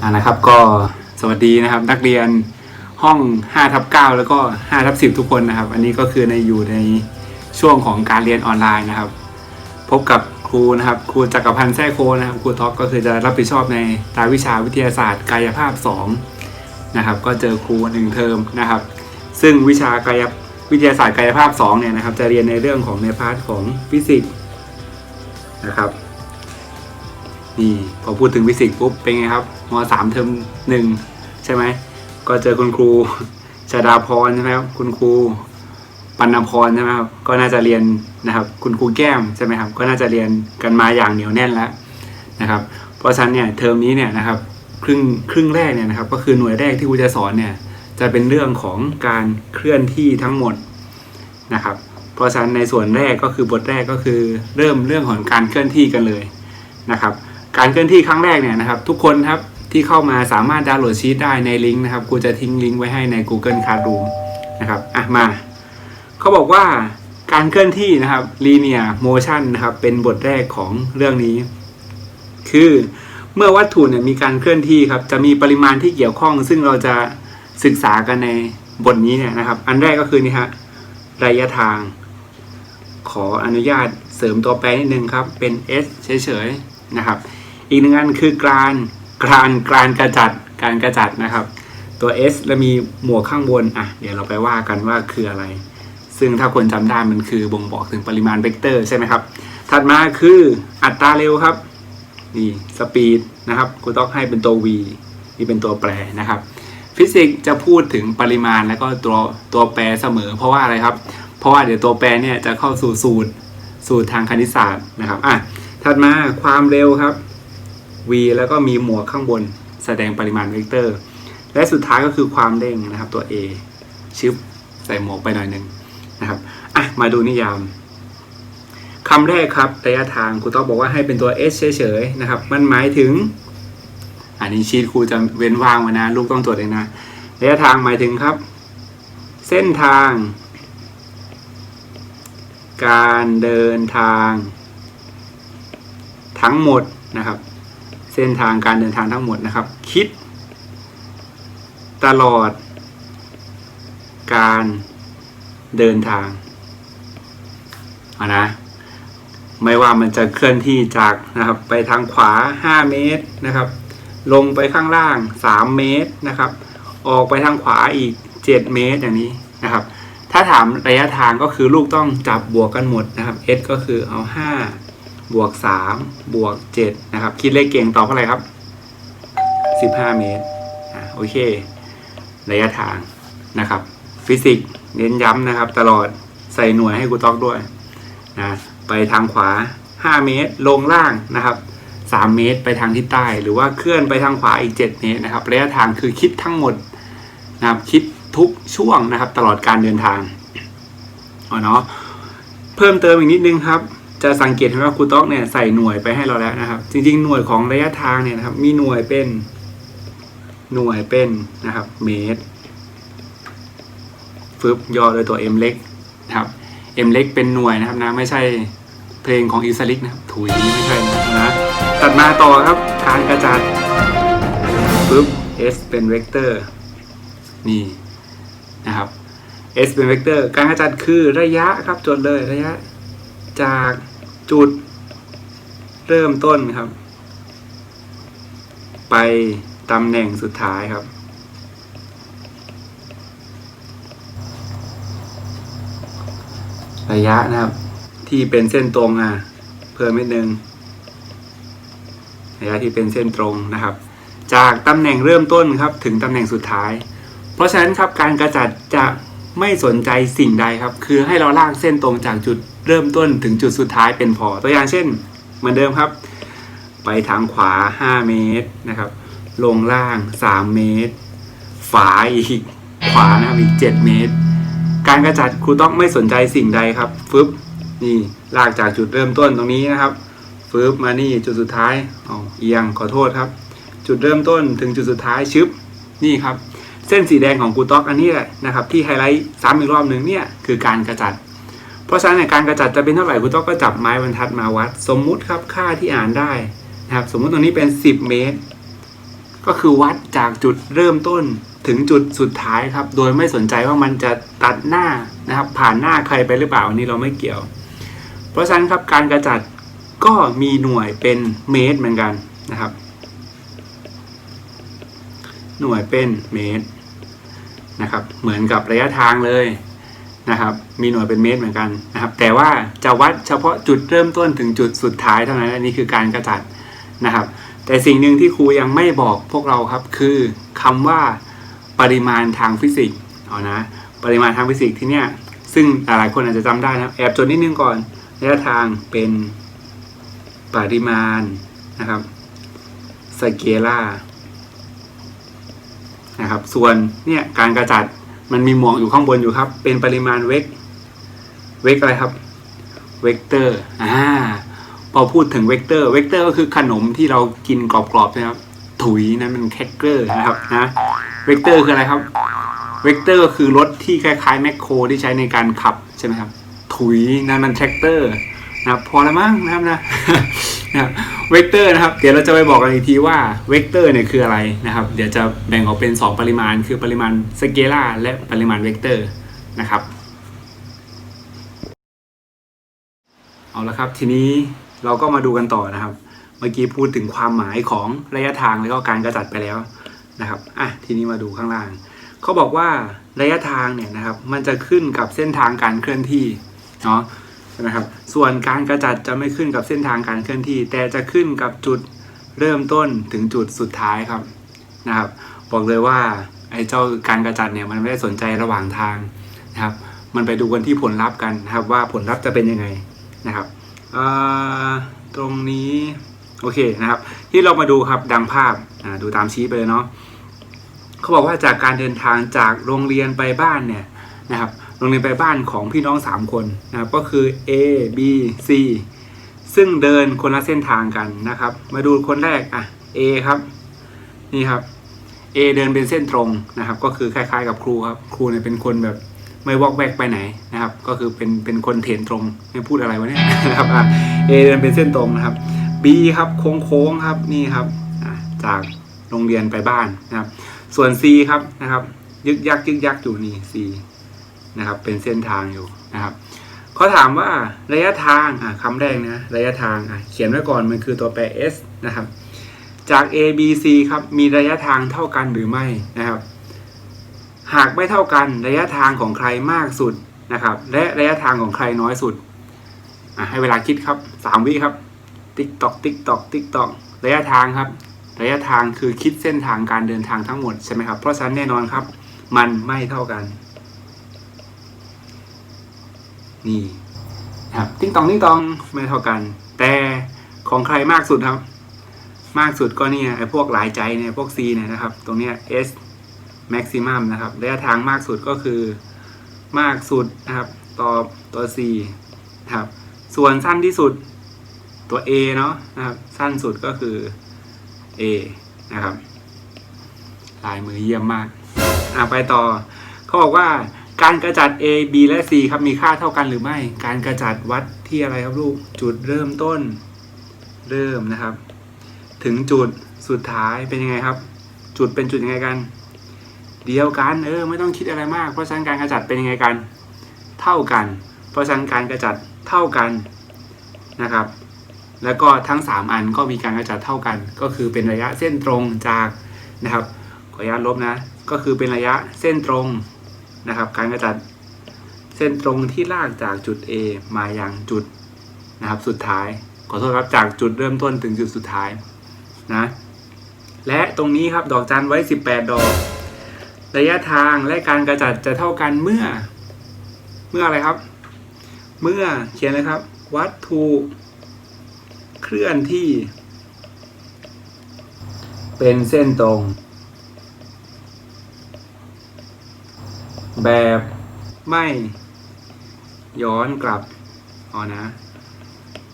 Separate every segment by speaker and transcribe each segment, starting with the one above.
Speaker 1: อ่านะครับ ก็สวัสดีนะครับ นักเรียนห้อง5ทับ9แล้วก็5ทับ10 ทุกคนนะครับ อันนี้ก็คือในอยู่ในช่วงของการเรียนออนไลน์นะครับ พบกับครูนะครับ ครูจักรพันธ์แท้โคนะครับครูท็อปก็คือจะรับผิดชอบในรายวิชาวิทยาศาสตร์ กายภาพ2นะครับ ก็เจอครูหนึ่งเทอมนะครับ ซึ่งวิชากายวิทยาศาสตร์กายภาพ2เนี่ยนะครับ จะเรียนในเรื่องของในพาร์ทของฟิสิกส์นะครับ นี่พอพูดถึงฟิสิกส์ปุ๊บเป็นไงครับมสามเทอมหนึ่งใช่ไหมก็เจอคุณครูชาดาพรใช่ไหมครับคุณครูปัณพรใช่ไหมครับก็น่าจะเรียนนะครับ คุณครูแก้มใช่ไหมครับ ก็น่าจะเรียนกันมาอย่างเหนียวแน่นแล้วนะครับ เพราะฉะนั้นเนี่ยเทอมนี้เนี่ยนะครับครึ่งครึ่งแรกเนี่ยนะครับ ก็คือหน่วยแรกที่ครูจะสอนเนี่ยจะเป็นเรื่องของการเคลื่อนที่ทั้งหมดนะครับ เพราะฉะนั้นในส่วนแรกก็คือบทแรกก็คือเริ่มเรื่องของการเคลื่อนที่กันเลยนะครับ การเคลื่อนที่ครั้งแรกเนี่ยนะครับ ทุกคนครับที่เข้ามาสามารถดาวน์โหลดชีตได้ในลิงก์นะครับกูจะทิ้งลิงก์ไว้ให้ใน Google Classroom นะครับอะมาเขาบอกว่าการเคลื่อนที่นะครับ linear motion นะครับ เป็นบทแรกของเรื่องนี้ คือเมื่อวัตถุเนี่ยมีการเคลื่อนที่ครับ จะมีปริมาณที่เกี่ยวข้อง ซึ่งเราจะศึกษากันในบทนี้เนี่ยนะครับ อันแรกก็คือนี่ฮะระยะทาง ขออนุญาตเสริมตัวแปรนิดนึงครับ เป็น s เฉยๆนะครับ อีกหนึ่งอันคือกรานกรานกรานกระจัดการกระจัดนะครับ ตัว s แล้วมีหมวกข้างบนอะเดี๋ยวเราไปว่ากันว่าคืออะไร ซึ่งถ้าคนจำได้มันคือบ่งบอกถึงปริมาณเวกเตอร์ใช่ไหมครับ ถัดมาคืออัตราเร็วครับนี่สปีดนะครับกูต้องให้เป็นตัว v นี่เป็นตัวแปรนะครับ ฟิสิกส์จะพูดถึงปริมาณแล้วก็ตัวตัวแปรเสมอ เพราะว่าอะไรครับ เพราะว่าเดี๋ยวตัวแปรเนี่ยจะเข้าสู่สูตรสูตรทางคณิตศาสตร์นะครับอะถัดมาความเร็วครับ v แล้วก็มีหมวกข้างบนแสดงปริมาณเวกเตอร์ และสุดท้ายก็คือความเร่งนะครับตัว a ชึบใส่หมวกไปหน่อยหนึ่งนะครับอะมาดูนิยามคำแรกครับระยะทางครูต้องบอกว่าให้เป็นตัว s เฉยๆนะครับ มันหมายถึง อันนี้ชีตครูจะเว้นว่างไว้นะ ลูกต้องตรวจเองนะระยะทางหมายถึงครับ เส้นทาง การเดินทาง ทั้งหมดนะครับ เส้นทางการเดินทางทั้งหมดนะครับ คิด ตลอด การเดินทางอานะ ไม่ว่ามันจะเคลื่อนที่จากนะครับ ไปทางขวา 5 เมตรนะครับ ลงไปข้างล่าง 3 เมตรนะครับ ออกไปทางขวาอีก 7 เมตรอย่างนี้นะครับ ถ้าถามระยะทางก็คือลูกต้องจับบวกกันหมดนะครับ s ก็คือเอา 5 บวก3บวก7นะครับ คิดเลขเก่งตอบเท่าไหร่ครับ15เมตรอะโอเค ระยะทางนะครับ ฟิสิกส์เน้นย้ำนะครับ ตลอดใส่หน่วยให้กูต้องด้วยนะไปทางขวา 5 เมตร ลงล่างนะครับ 3 เมตรไปทางทิศใต้ หรือว่าเคลื่อนไปทางขวาอีก 7 เมตรนะครับระยะทางคือคิดทั้งหมดนะครับคิดทุกช่วงนะครับ ตลอดการเดินทางอ๋อเนาะเพิ่มเติมอีกนิดนึงครับ จะสังเกตเห็นว่าครูต๊อกเนี่ยใส่หน่วยไปให้เราแล้วนะครับ จริงๆหน่วยของระยะทางเนี่ยนะครับ มีหน่วยเป็นหน่วยเป็นนะครับ เมตรฟึบย่อโดยตัว m เล็กนะครับ m เล็กเป็นหน่วยนะครับนะไม่ใช่เพลงของอิสลิกนะครับถุยไม่ใช่นะนะตัดมาต่อครับการกระจัดฟึบ s เป็นเวกเตอร์นี่นะครับ s เป็นเวกเตอร์ การกระจัดคือระยะครับจดเลยระยะ จากจุดเริ่มต้นครับ ไปตำแหน่งสุดท้ายครับ ระยะนะครับ ที่เป็นเส้นตรงอะ เพิ่มนิดนึงระยะที่เป็นเส้นตรงนะครับ จากตำแหน่งเริ่มต้นครับ ถึงตำแหน่งสุดท้าย เพราะฉะนั้นครับการกระจัดจะไม่สนใจสิ่งใดครับ คือให้เราลากเส้นตรงจากจุด เริ่มต้นถึงจุดสุดท้ายเป็นพอ ตัวอย่างเช่น เหมือนเดิมครับ ไปทางขวา 5 เมตรนะครับ ลงล่าง 3 เมตร ฝาอีกขวานะครับอีก 7 เมตร การกระจัดครูต้องไม่สนใจสิ่งใดครับฟึบนี่ลากจากจุดเริ่มต้นตรงนี้นะครับฟึบมานี่จุดสุดท้ายเอาเอียงขอโทษครับ จุดเริ่มต้นถึงจุดสุดท้ายชึบนี่ครับ เส้นสีแดงของกูต็อกอันนี้แหละนะครับ ที่ไฮไลท์ซ้ำอีกรอบหนึ่งเนี่ยคือการกระจัด เพราะฉะนั้นในการกระจัดจะเป็นเท่าไหร่กูต็อกก็จับไม้บรรทัดมาวัด สมมุติครับค่าที่อ่านได้นะครับสมมุติตรงนี้เป็น 10 เมตร ก็คือวัดจากจุดเริ่มต้นถึงจุดสุดท้ายครับ โดยไม่สนใจว่ามันจะตัดหน้านะครับ ผ่านหน้าใครไปหรือเปล่าอันนี้เราไม่เกี่ยว เพราะฉะนั้นครับการกระจัดก็มีหน่วยเป็นเมตรเหมือนกันนะครับ หน่วยเป็นเมตรนะครับ เหมือนกับระยะทางเลย นะครับ มีหน่วยเป็นเมตรเหมือนกันนะครับ แต่ว่าจะวัดเฉพาะจุดเริ่มต้นถึงจุดสุดท้ายเท่านั้นอันนี้คือการกระจัดนะครับ แต่สิ่งหนึ่งที่ครูยังไม่บอกพวกเราครับคือคำว่าปริมาณทางฟิสิกส์เอานะ ปริมาณทางฟิสิกส์ที่เนี้ยซึ่งหลายคนอาจจะจำได้นะครับ แอบจดนิดนึงก่อนระยะทางเป็นปริมาณนะครับสเกลานะครับ ส่วนเนี่ยการกระจัด มันมีหมวกอยู่ข้างบนอยู่ครับ เป็นปริมาณเวกเวกอะไรครับ เวกเตอร์ อ่า พอพูดถึงเวกเตอร์ เวกเตอร์ก็คือขนมที่เรากินกรอบๆนะครับ ถุยนั่นมันแคคเกอร์นะครับนะ เวกเตอร์คืออะไรครับ เวกเตอร์คือรถที่คล้ายๆแมคโครที่ใช้ในการขับใช่ไหมครับ ถุยนั่นมันแทรกเตอร์ นะครับพอแล้วมั้งนะครับนะนะครับเวกเตอร์นะครับเดี๋ยวเราจะไปบอกกันอีกทีว่าเวกเตอร์เนี่ยคืออะไรนะครับ เดี๋ยวจะแบ่งออกเป็น 2 ปริมาณ คือปริมาณสเกลาร์และปริมาณเวกเตอร์นะครับเอาละครับทีนี้เราก็มาดูกันต่อนะครับ เมื่อกี้พูดถึงความหมายของระยะทางแล้วก็การกระจัดไปแล้วนะครับอะทีนี้มาดูข้างล่างเขาบอกว่าระยะทางเนี่ยนะครับมันจะขึ้นกับเส้นทางการเคลื่อนที่เนาะ ช่ไหมครับ ส่วนการกระจัดจะไม่ขึ้นกับเส้นทางการเคลื่อนที่ แต่จะขึ้นกับจุดเริ่มต้นถึงจุดสุดท้ายครับนะครับ บอกเลยว่าไอ้เจ้าการกระจัดเนี่ยมันไม่ได้สนใจระหว่างทางนะครับ มันไปดูกันที่ผลลัพธ์กันนะครับว่าผลลัพธ์จะเป็นยังไงนะครับตรงนี้โอเคนะครับ ที่เรามาดูครับดังภาพดูตามชี้ไปเลยเนาะเขาบอกว่าจากการเดินทางจากโรงเรียนไปบ้านเนี่ยนะครับ โรงเรียนไปบ้านของพี่น้อง 3 คนนะครับก็คือ A B C ซึ่งเดินคนละเส้นทางกันนะครับ มาดูคนแรกอะ A ครับนี่ครับ A เดินเป็นเส้นตรงนะครับ ก็คือคล้ายๆ กับครูครับครูเนี่ยเป็นคนแบบไม่วอกแวกไปไหนนะครับ ก็คือเป็นเป็นคนเถนตรงไม่พูดอะไรวะเนี่ยนะครับอะ A เดินเป็นเส้นตรงนะครับ B ครับโค้งๆครับนี่ครับจากโรงเรียนไปบ้านนะครับ ส่วน C ครับนะครับ ยึกยักยึกยักอยู่นี่ C นะครับ เป็นเส้นทางอยู่นะครับเขาถามว่าระยะทางอะคำแรกนะระยะทางอะเขียนไว้ก่อนมันคือตัวแปร s นะครับ จาก A B C ครับมีระยะทางเท่ากันหรือไม่นะครับ หากไม่เท่ากันระยะทางของใครมากสุดนะครับ และระยะทางของใครน้อยสุดอะให้เวลาคิดครับสามวิครับ ติ๊กตอกติ๊กตอกติ๊กตอกระยะทางครับ ระยะทางคือคิดเส้นทางการเดินทางทั้งหมดใช่ไหมครับเพราะฉะนั้นแน่นอนครับ มันไม่เท่ากัน นี่ครับติ้งตองติ้งตองไม่เท่ากัน แต่ของใครมากสุดครับ มากสุดก็เนี่ยไอ้พวกหลายใจเนี่ยพวก C เนี่ยนะครับ ตรงเนี้ย S maximum นะครับระยะทางมากสุดก็คือมากสุดนะครับต่อตัว C นะครับส่วนสั้นที่สุดตัว A เนาะนะครับสั้นสุดก็คือ A นะครับลายมือเยี่ยมมากอะไปต่อเขาบอกว่า การกระจัด A B และ C ครับมีค่าเท่ากันหรือไม่ การกระจัดวัดที่อะไรครับลูก จุดเริ่มต้น เริ่มนะครับ ถึงจุดสุดท้ายเป็นยังไงครับ จุดเป็นจุดยังไงกัน เดียวกันเออไม่ต้องคิดอะไรมาก เพราะฉะนั้นการกระจัดเป็นยังไงกัน เท่ากัน เพราะฉะนั้นการกระจัดเท่ากันนะครับ แล้วก็ทั้ง 3 อันก็มีการกระจัดเท่ากัน ก็คือเป็นระยะเส้นตรงจากนะครับขออนุญาตลบนะ ก็คือเป็นระยะเส้นตรง นะครับการกระจัดเส้นตรงที่ลากจากจุด A มายังจุดนะครับสุดท้าย ขอโทษครับจากจุดเริ่มต้นถึงจุดสุดท้ายนะและตรงนี้ครับดอกจันไว้ 18 ดอก ระยะทางและการกระจัดจะเท่ากันเมื่อ เมื่ออะไรครับ เมื่อเขียนเลยครับ วัตถุเคลื่อนที่ เป็นเส้นตรง แบบไม่ย้อนกลับอ๋อนะ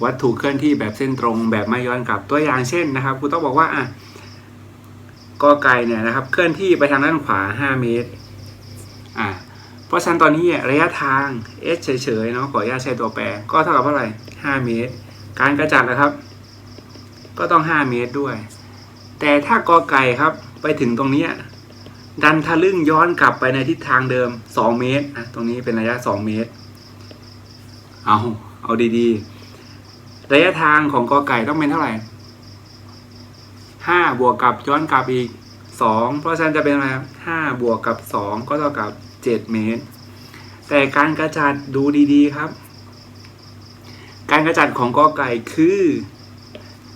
Speaker 1: วัตถุเคลื่อนที่แบบเส้นตรงแบบไม่ย้อนกลับตัวอย่างเช่นนะครับครูต้องบอกว่าอะกอไก่เนี่ยนะครับ เคลื่อนที่ไปทางด้านขวา 5 เมตรอะเพราะฉะนั้นตอนนี้ระยะทาง s เฉยๆเนาะขออนุญาตใช้ตัวแปร ก็เท่ากับเท่าไหร่ 5 เมตร การกระจัดนะครับ ก็ต้อง 5 เมตรด้วย แต่ถ้ากอไก่ครับไปถึงตรงนี้ ดันทะลึ่งย้อนกลับไปในทิศทางเดิม2เมตรอะตรงนี้เป็นระยะ2เมตร เอาเอาดีๆ ระยะทางของกอไก่ต้องเป็นเท่าไหร่5บวกกับย้อนกลับอีก2เพราะฉะนั้นจะเป็นอะไรครับ5บวกกับ2ก็เท่ากับ7เมตร แต่การกระจัดดูดีๆครับ การกระจัดของกอไก่คือ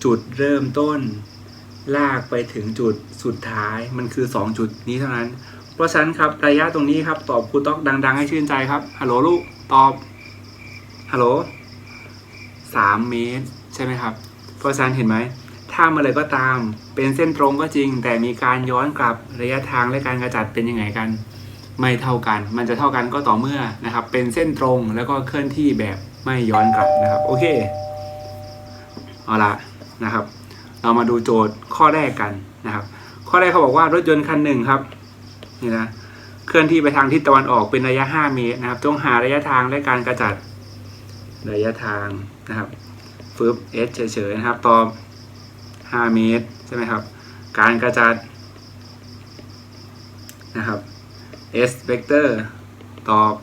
Speaker 1: จุดเริ่มต้น ลากไปถึงจุดสุดท้ายมันคือ 2 จุดนี้เท่านั้น เพราะฉะนั้นครับระยะตรงนี้ครับ ตอบครูต๊อกดัง ๆ ให้ชื่นใจครับฮัลโหลลูกตอบฮัลโหลสามเมตร ใช่ไหมครับ เพราะฉะนั้นเห็นไหมถ้าเมื่อไรก็ตามเป็นเส้นตรงก็จริง แต่มีการย้อนกลับระยะทางและการกระจัดเป็นยังไงกัน ไม่เท่ากัน มันจะเท่ากันก็ต่อเมื่อนะครับ เป็นเส้นตรงแล้วก็เคลื่อนที่แบบไม่ย้อนกลับนะครับ โอเค เอาละนะครับ เรามาดูโจทย์ข้อแรกกันนะครับ ข้อแรกเขาบอกว่ารถยนต์คันหนึ่งครับนี่นะเคลื่อนที่ไปทางทิศตะวันออกเป็นระยะ 5 เมตรนะครับ ต้องหาระยะทางและการกระจัดระยะทางนะครับฟึบ s เฉยๆนะครับตอบ 5 เมตรใช่ไหมครับ การกระจัดนะครับ s เวกเตอร์ตอบ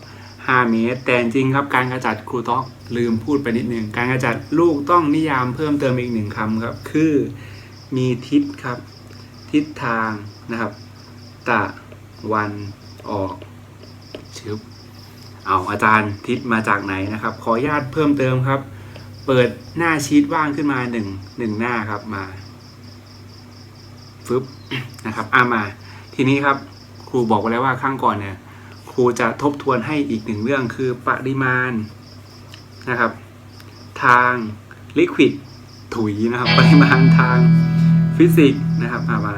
Speaker 1: 5 เมตร แต่จริงครับการกระจัดครูต๊อกลืมพูดไปนิดหนึ่งการกระจัดลูกต้องนิยามเพิ่มเติมอีกหนึ่งคำครับคือมีทิศครับ ทิศทางนะครับ ตะวันออกชึบเอาอาจารย์ทิศมาจากไหนนะครับ ขออนุญาตเพิ่มเติมครับ เปิดหน้าชีตว่างขึ้นมาหนึ่งหนึ่งหน้าครับมาฟึบนะครับอามา ทีนี้ครับครูบอกไว้แล้วว่าข้างก่อนเนี่ย ครูจะทบทวนให้อีกหนึ่งเรื่องคือปริมาณนะครับ ทางลิควิดถุยนะครับ ปริมาณทางฟิสิกส์นะครับอามา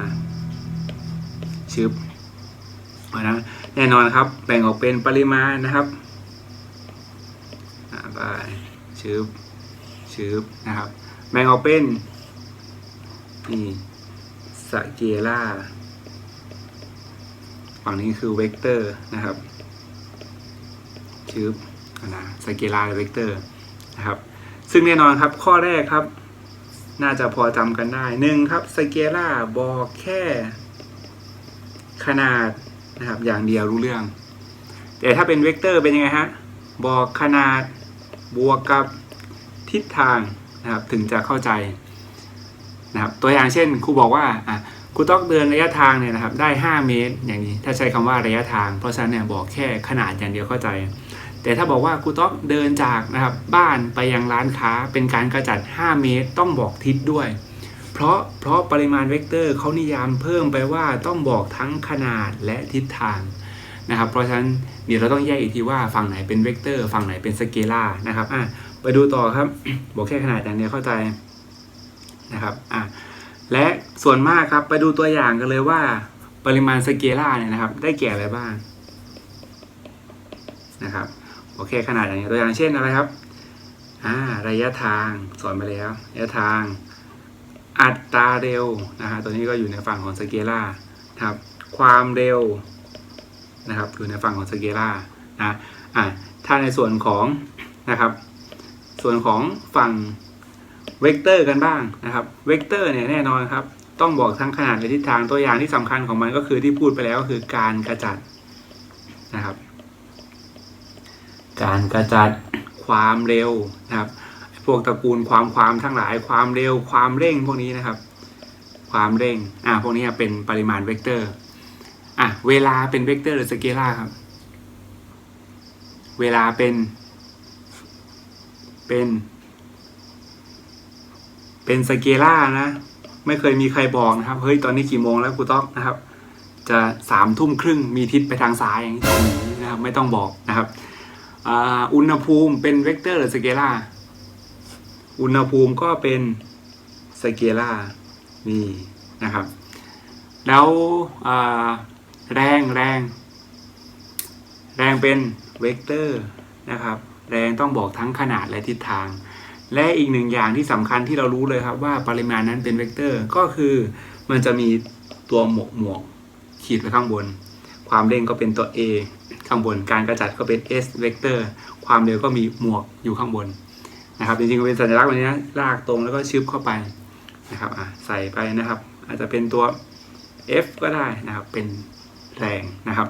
Speaker 1: ชึบเอานะแน่นอนครับแบ่งออกเป็นปริมาณนะครับอาไปชึบชึบนะครับ แบ่งออกเป็นนี่สเกล่า ฝั่งนี้คือเวกเตอร์นะครับชื่อนะสเกลาร์เวกเตอร์นะครับ ซึ่งแน่นอนครับข้อแรกครับ น่าจะพอจำกันได้หนึ่งครับสเกลาร์บอกแค่ขนาดนะครับ อย่างเดียวรู้เรื่อง แต่ถ้าเป็นเวกเตอร์เป็นยังไงฮะบอกขนาดบวกกับทิศทางนะครับถึงจะเข้าใจนะครับตัวอย่างเช่นครูบอกว่า อะครูต้องเดินระยะทางเนี่ยนะครับได้ 5 เมตรอย่างนี้ ถ้าใช้คำว่าระยะทาง เพราะฉะนั้นเนี่ยบอกแค่ขนาดอย่างเดียวเข้าใจ แต่ถ้าบอกว่าครูต้องเดินจากนะครับบ้านไปยังร้านค้าเป็นการกระจัด 5 เมตร ต้องบอกทิศด้วย เพราะเพราะปริมาณเวกเตอร์เขานิยามเพิ่มไปว่าต้องบอกทั้งขนาดและทิศทางนะครับ เพราะฉะนั้นเดี๋ยวเราต้องแยกอีกทีว่าฝั่งไหนเป็นเวกเตอร์ฝั่งไหนเป็นสเกลาร์นะครับอะไปดูต่อครับ บอกแค่ขนาดอย่างเดียวเข้าใจนะครับอะ และส่วนมากครับไปดูตัวอย่างกันเลยว่า ปริมาณสเกล่าเนี่ยนะครับ ได้แก่อะไรบ้างนะครับโอเคขนาดอย่างนี้ตัวอย่างเช่นอะไรครับอ่าระยะทางสอนไปแล้วระยะทาง อัตราเร็วนะฮะตัวนี้ก็อยู่ในฝั่งของสเกล่าครับความเร็วนะครับอยู่ในฝั่งของสเกล่านะอ่าถ้าในส่วนของนะครับ ส่วนของฝั่ง เวกเตอร์กันบ้างนะครับ เวกเตอร์เนี่ยแน่นอนครับ ต้องบอกทั้งขนาดและทิศทางตัวอย่างที่สำคัญของมันก็คือที่พูดไปแล้วก็คือการกระจัดนะครับ การกระจัดความเร็วนะครับ พวกตระกูลความความทั้งหลายความเร็วความเร่งพวกนี้นะครับ ความเร่งอ่าพวกนี้เป็นปริมาณเวกเตอร์อะเวลาเป็นเวกเตอร์หรือสเกลาครับ เวลาเป็นเป็น เป็นสเกล่านะ ไม่เคยมีใครบอกนะครับ เฮ้ยตอนนี้กี่โมงแล้วกูต้องนะครับ จะสามทุ่มครึ่งมีทิศไปทางซ้ายอย่างนี้นะครับ ไม่ต้องบอกนะครับอุณหภูมิเป็นเวกเตอร์หรือสเกล่าอุณหภูมิก็เป็นสเกล่านี่นะครับ แล้วแรงแรงแรงเป็นเวกเตอร์นะครับ แรงต้องบอกทั้งขนาดและทิศทาง และอีกหนึ่งอย่างที่สำคัญที่เรารู้เลยครับว่าปริมาณนั้นเป็นเวกเตอร์ก็คือ มันจะมีตัวหมวกหมวกขีดไว้ข้างบน ความเร่งก็เป็นตัว A ข้างบนการกระจัดก็เป็น S เวกเตอร์ความเร็วก็มีหมวกอยู่ข้างบนนะครับจริงๆเป็นสัญลักษณ์แบบนี้ลากตรงแล้วก็ชึบเข้าไปนะครับใส่ไปนะครับ อาจจะเป็นตัว F ก็ได้นะครับเป็นแรงนะครับ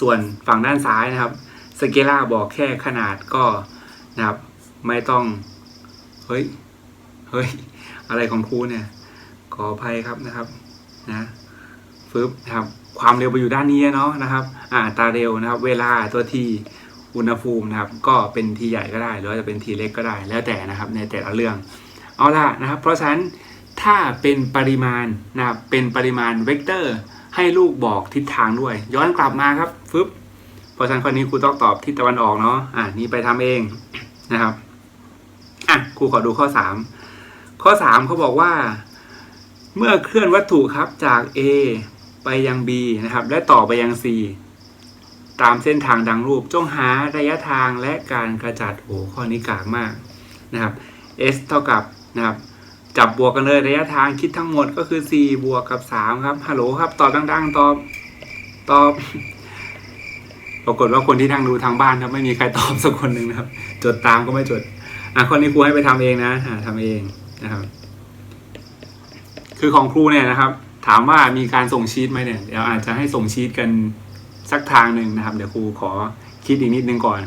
Speaker 1: ส่วนฝั่งด้านซ้ายนะครับสเกล่าบอกแค่ขนาดก็นะครับ ไม่ต้อง เฮ้ย เฮ้ย อะไรของครูเนี่ย ขออภัยครับนะครับ นะฟึบนะครับ ความเร็วไปอยู่ด้านนี้เนาะนะครับ อ่าตาเร็วนะครับ เวลาตัวทีอุณหภูมินะครับ ก็เป็นทีใหญ่ก็ได้ หรือว่าจะเป็นทีเล็กก็ได้ แล้วแต่นะครับ ในแต่ละเรื่อง เอาล่ะนะครับ เพราะฉะนั้นถ้าเป็นปริมาณนะครับ เป็นปริมาณเวกเตอร์ ให้ลูกบอกทิศทางด้วย ย้อนกลับมาครับฟึบเพราะฉะนั้นข้อนี้ครูต้องตอบทิศตะวันออกเนาะ อ่านี่ไปทำเองนะครับ อะครูขอดูข้อสามข้อสามเขาบอกว่า เมื่อเคลื่อนวัตถุครับจาก A ไปยัง B นะครับ และต่อไปยัง C ตามเส้นทางดังรูปจงหาระยะทางและการกระจัดโอ้ข้อนี้กากมากนะครับ S เท่ากับนะครับ จับบวกกันเลยระยะทางคิดทั้งหมดก็คือ 4 บวกกับ 3 ครับฮัลโหลครับตอบดังๆตอบตอบปรากฏว่าคนที่นั่งดูทางบ้านครับไม่มีใครตอบสักคนหนึ่งนะครับ จดตามก็ไม่จด อะข้อนี้ครูให้ไปทำเองนะอ่าทำเองนะครับ คือของครูเนี่ยนะครับ ถามว่ามีการส่งชีตไหมเนี่ยเดี๋ยวอาจจะให้ส่งชีตกันสักทางหนึ่งนะครับ เดี๋ยวครูขอคิดอีกนิดนึงก่อน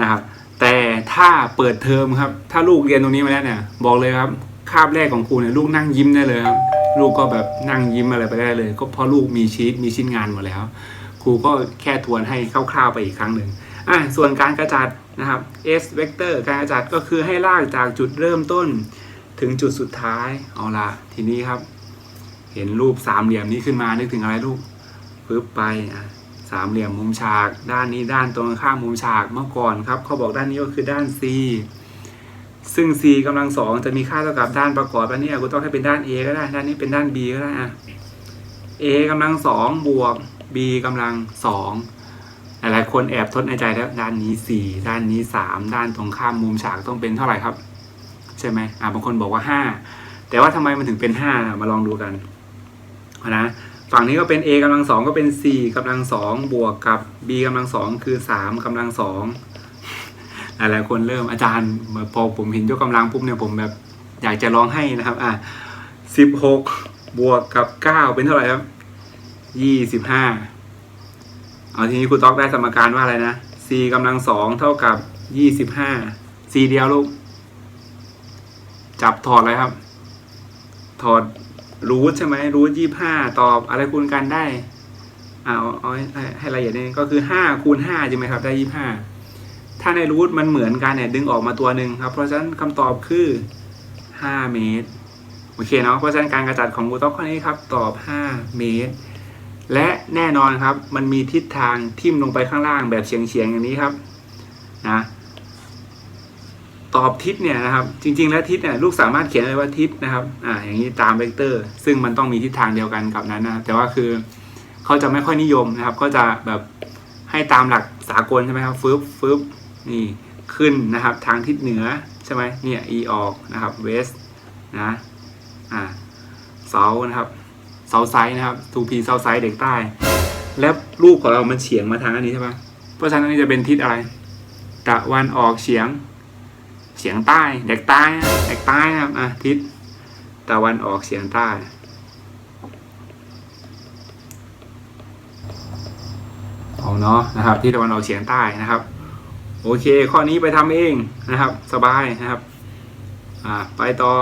Speaker 1: นะครับ แต่ถ้าเปิดเทอมครับ ถ้าลูกเรียนตรงนี้มาแล้วเนี่ย บอกเลยครับคาบแรกของครูเนี่ยลูกนั่งยิ้มได้เลยครับ ลูกก็แบบนั่งยิ้มอะไรไปได้เลย ก็เพราะลูกมีชีตมีชิ้นงานหมดแล้ว ครูก็แค่ทวนให้คร่าวๆไปอีกครั้งหนึ่ง อะส่วนการกระจัดนะครับ S vector การกระจัดก็คือให้ลากจากจุดเริ่มต้นถึงจุดสุดท้ายเอาละทีนี้ครับ เห็นรูปสามเหลี่ยมนี้ขึ้นมานึกถึงอะไรลูกปึ๊บไปอะสามเหลี่ยมมุมฉาก ด้านนี้ด้านตรงข้ามมุมฉากเมื่อก่อนครับเขาบอกด้านนี้ก็คือด้าน C ซึ่ง C กำลังสองจะมีค่าเท่ากับด้านประกอบอันนี้กูต้องให้เป็นด้าน A ก็ได้ ด้านนี้เป็นด้าน B ก็ได้อะ A กำลังสองบวก B กำลังสอง หลายๆคนแอบทดในใจแล้วด้านนี้สี่ด้านนี้สามด้านตรงข้ามมุมฉากต้องเป็นเท่าไหร่ครับ ใช่ไหมอ่าบางคนบอกว่าห้าแต่ว่าทำไมมันถึงเป็นห้ามาลองดูกันนะฝั่งนี้ก็เป็น a กำลังสองก็เป็น c กำลังสองบวกกับ b กำลังสองคือสามกำลังสองหลายๆคนเริ่มอาจารย์พอผมเห็นยกกำลังปุ๊บเนี่ยผมแบบอยากจะร้องให้นะครับอะสิบหกบวกกับเก้าเป็นเท่าไหร่ครับยี่สิบห้า เอาทีนี้ครูต๊อกได้สมการว่าอะไรนะ c กำลังสองเท่ากับยี่สิบห้า c เดียวลูก จับถอดเลยครับ ถอดรูทใช่ไหมรูทยี่ห้าตอบอะไรคูณกันได้เอาเอาให้ให้ละเอียดนี่ก็คือห้าคูณห้าใช่ไหมครับ ได้ยี่ห้าถ้าในรูทมันเหมือนกันเนี่ยดึงออกมาตัวหนึ่งครับ เพราะฉะนั้นคำตอบคือห้าเมตร โอเคเนาะเพราะฉะนั้นการกระจัดของกูต๊อกข้อนี้ครับ ตอบห้าเมตร และแน่นอนครับ มันมีทิศทางทิ่มลงไปข้างล่างแบบเฉียงๆอย่างนี้ครับนะตอบทิศเนี่ยนะครับ จริง ๆ แล้วทิศเนี่ยลูกสามารถเขียนเลยว่าทิศนะครับอ่าอย่างนี้ตามเวกเตอร์ ซึ่งมันต้องมีทิศทางเดียวกันกับนั้นนะแต่ว่าคือเขาจะไม่ค่อยนิยมนะครับเขาจะแบบให้ตามหลักสากลใช่ไหมครับฟึบฟึบนี่ขึ้นนะครับ ทางทิศเหนือใช่ไหมเนี่ย e ออกนะครับ west นะอ่าเซานะครับ ซาไซนะครับ 2p เซาไซเด็กใต้ แล้วรูปของเรามันเฉียงมาทางอันนี้ใช่ไหมเพราะฉะนั้นอันนี้จะเป็นทิศอะไรตะวันออกเฉียงเฉียงใต้ เด็กใต้เด็กใต้ครับอะทิศตะวันออกเฉียงใต้ เอาเนาะนะครับที่ตะวันออกเฉียงใต้นะครับ โอเค ข้อนี้ไปทำเองนะครับ สบายนะครับ อ่าไปต่อ